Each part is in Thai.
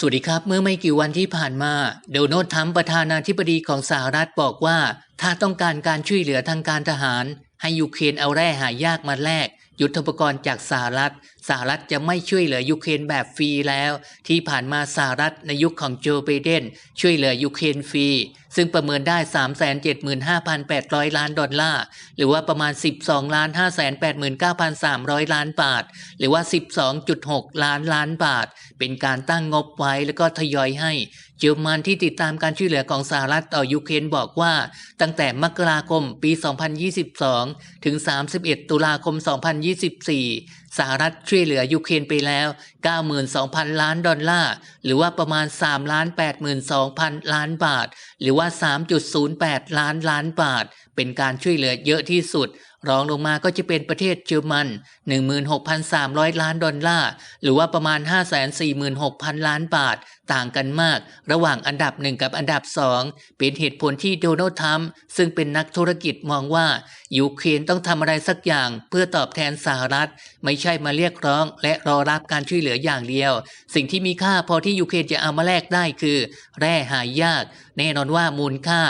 สวัสดีครับ เมื่อไม่กี่วันที่ผ่านมาโดนัลด์ทรัมป์ประธานาธิบดีของสหรัฐบอกว่า ถ้าต้องการการช่วยเหลือทางการทหาร ให้ยูเครนเอาแร่หายากมาแลกยุทธปกรณ์จากสหรัฐสหรัฐจะไม่ช่วยเหลือยูเครนแบบฟรีแล้ว ที่ผ่านมาสหรัฐในยุคของโจไบเดนช่วยเหลือยูเครนฟรี ซึ่งประเมินได้ 375,800 ล้านดอลลาร์ หรือว่าประมาณ 12 ล้าน 589,300 ล้านบาท หรือว่า 12.6 ล้านล้านบาท เป็นการตั้งงบไว้แล้วก็ทยอยให้เยอรมันที่ติดตามการช่วยเหลือของสหรัฐต่อยูเครนบอกว่า ตั้งแต่มกราคมปี 2022 ถึง 31 ตุลาคม 2024 สหรัฐช่วยเหลือยูเครนไปแล้ว 92,000 ล้านดอลลาร์ หรือว่าประมาณ 3 ล้าน 82,000 ล้านบาท หรือว่า3.08 ล้านล้านบาท เป็นการช่วยเหลือเยอะที่สุด รองลงมาก็จะเป็นประเทศเยอรมัน 16,300 ล้านดอลลาร์ หรือว่าประมาณ 546,000 ล้านบาท ต่างกันมาก ระหว่างอันดับหนึ่งกับอันดับสองเป็นเหตุผลที่โดนัลด์ทรัมป์ซึ่งเป็นนักธุรกิจมองว่า ยูเครนต้องทำอะไรสักอย่างเพื่อตอบแทนสหรัฐ ไม่ใช่มาเรียกร้อง และรอรับการช่วยเหลืออย่างเดียว สิ่งที่มีค่าพอที่ยูเครนจะเอามาแลกได้คือ แร่หายาก แน่นอนว่ามูลค่า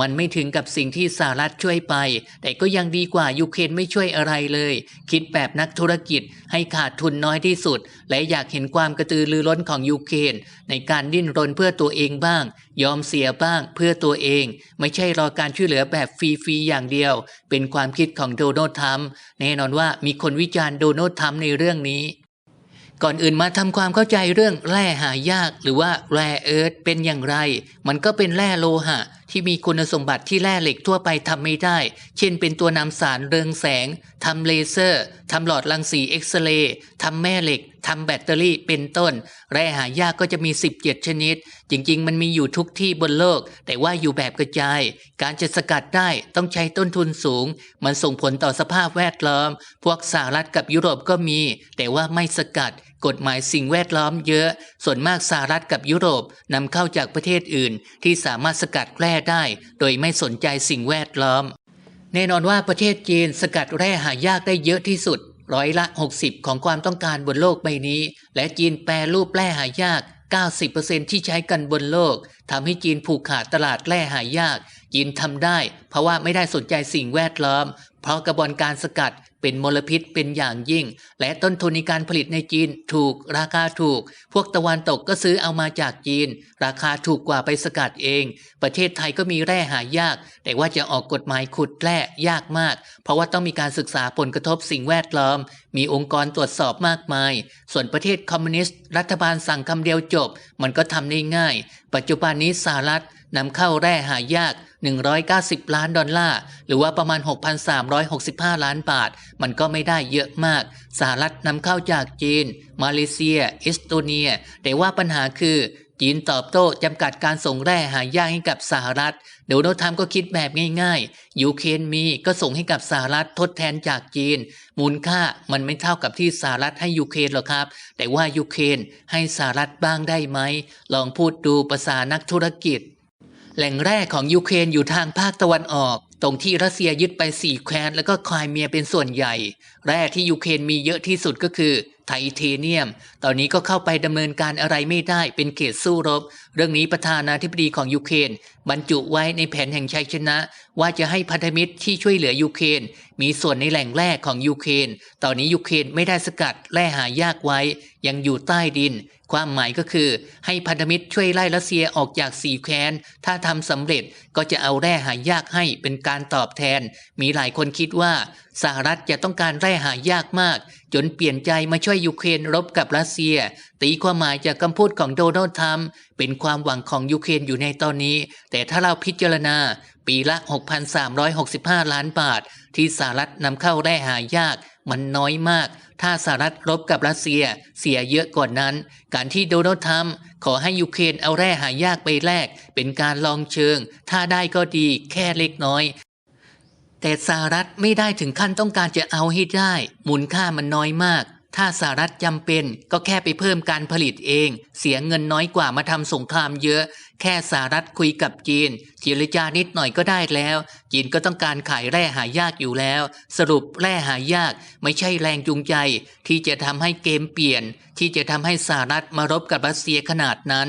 มันไม่ถึงกับสิ่งที่สหรัฐช่วยไป แต่ก็ยังดีกว่ายูเครนไม่ช่วยอะไรเลย คิดแบบนักธุรกิจให้ขาดทุนน้อยที่สุด และอยากเห็นความกระตือรือร้นของยูเครนในการดิ้นรนเพื่อตัวเองบ้าง ยอมเสียบ้างเพื่อตัวเอง ไม่ใช่รอการช่วยเหลือแบบฟรีๆอย่างเดียว เป็นความคิดของโดนัลด์ทรัมป์แน่นอนว่ามีคนวิจารณ์โดนัลด์ทรัมป์ในเรื่องนี้ก่อนอื่นมาทำความเข้าใจเรื่องแร่หายากหรือว่าแร่เอิร์ธเป็นอย่างไร มันก็เป็นแร่โลหะ ที่มีคุณสมบัติที่แร่เหล็กทั่วไปทำไม่ได้ เช่นเป็นตัวนำสารเรืองแสง ทำเลเซอร์ ทำหลอดรังสีเอ็กซเรย์ ทำแม่เหล็ก ทำแบตเตอรี่เป็นต้น แร่หายากก็จะมี 17 ชนิด จริง ๆ มันมีอยู่ทุกที่บนโลก แต่ว่าอยู่แบบกระจาย การจะสกัดได้ต้องใช้ต้นทุนสูง มันส่งผลต่อสภาพแวดล้อม พวกสหรัฐกับยุโรปก็มี แต่ว่าไม่สกัดกฎหมายสิ่งแวดล้อมเยอะ ส่วนมากสหรัฐกับยุโรปนำเข้าจากประเทศอื่น ที่สามารถสกัดแร่ได้ โดยไม่สนใจสิ่งแวดล้อม แน่นอนว่าประเทศจีนสกัดแร่หายากได้เยอะที่สุด ร้อยละ 60 ของความต้องการบนโลกใบนี้ และจีนแปรรูปแร่หายาก 90%ที่ใช้กันบนโลกทำให้จีนผูกขาดตลาดแร่หายากจีนทำได้ เพราะว่าไม่ได้สนใจสิ่งแวดล้อม เพราะกระบวนการสกัดเป็นมลพิษเป็นอย่างยิ่ง และต้นทุนในการผลิตในจีนถูกราคาถูก พวกตะวันตกก็ซื้อเอามาจากจีน ราคาถูกกว่าไปสกัดเอง ประเทศไทยก็มีแร่หายาก แต่ว่าจะออกกฎหมายขุดแร่ยากมาก เพราะว่าต้องมีการศึกษาผลกระทบสิ่งแวดล้อม มีองค์กรตรวจสอบมากมาย ส่วนประเทศคอมมิวนิสต์รัฐบาลสั่งคำเดียวจบ มันก็ทำได้ง่าย ปัจจุบันนี้สหรัฐนำเข้าแร่หายาก 190 ล้านดอลลาร์หรือว่าประมาณ6,365 ล้านบาท มันก็ไม่ได้เยอะมาก สหรัฐนำเข้าจากจีน มาเลเซีย เอสโตเนีย แต่ว่าปัญหาคือจีนตอบโต้จำกัดการส่งแร่หายากให้กับสหรัฐโดนัลด์ทรัมป์ก็คิดแบบง่ายๆ ยูเครนมีก็ส่งให้กับสหรัฐทดแทนจากจีน มูลค่ามันไม่เท่ากับที่สหรัฐให้ยูเครนหรอกครับ แต่ว่ายูเครนให้สหรัฐบ้างได้ไหม ลองพูดดูภาษานักธุรกิจ แหล่งแร่ของยูเครนอยู่ทางภาคตะวันออก ตรงที่รัสเซียยึดไปสี่แคว้นแล้วก็คลายเมียเป็นส่วนใหญ่ แร่ที่ยูเครนมีเยอะที่สุดก็คือไทเทเนียม ตอนนี้ก็เข้าไปดำเนินการอะไรไม่ได้เป็นเขตสู้รบ เรื่องนี้ประธานาธิบดีของยูเครนบรรจุไว้ในแผนแห่งชัยชนะ ว่าจะให้พันธมิตรที่ช่วยเหลือยูเครนมีส่วนในแหล่งแร่ของยูเครนตอนนี้ยูเครนไม่ได้สกัดแร่หายากไว้ ยังอยู่ใต้ดิน ความหมายก็คือ ให้พันธมิตรช่วยไล่รัสเซียออกจากสีแคว้นถ้าทำสำเร็จก็จะเอาแร่หายากให้เป็นการตอบแทน มีหลายคนคิดว่าสหรัฐจะต้องการแร่หายากมาก จนเปลี่ยนใจมาช่วยยูเครนรบกับรัสเซีย ตีความหมายจากคำพูดของโดนัลด์ทรัมป์เป็นความหวังของยูเครนอยู่ในตอนนี้ แต่ถ้าเราพิจารณา ปีละ 6,365 ล้านบาท ที่สหรัฐนำเข้าแร่หายาก มันน้อยมาก ถ้าสหรัฐรบกับรัสเซียเสียเยอะกว่านั้น การที่โดนัลด์ทรัมป์ขอให้ยูเครนเอาแร่หายากไปแลกเป็นการลองเชิง ถ้าได้ก็ดีแค่เล็กน้อย แต่สหรัฐไม่ได้ถึงขั้นต้องการจะเอาให้ได้มูลค่ามันน้อยมาก ถ้าสหรัฐจำเป็นก็แค่ไปเพิ่มการผลิตเอง เสียเงินน้อยกว่ามาทำสงครามเยอะ แค่สหรัฐคุยกับจีนเจรจานิดหน่อยก็ได้แล้ว จีนก็ต้องการขายแร่หายากอยู่แล้ว สรุปแร่หายากไม่ใช่แรงจูงใจ ที่จะทำให้เกมเปลี่ยน ที่จะทำให้สหรัฐมารบกับรัสเซียขนาดนั้น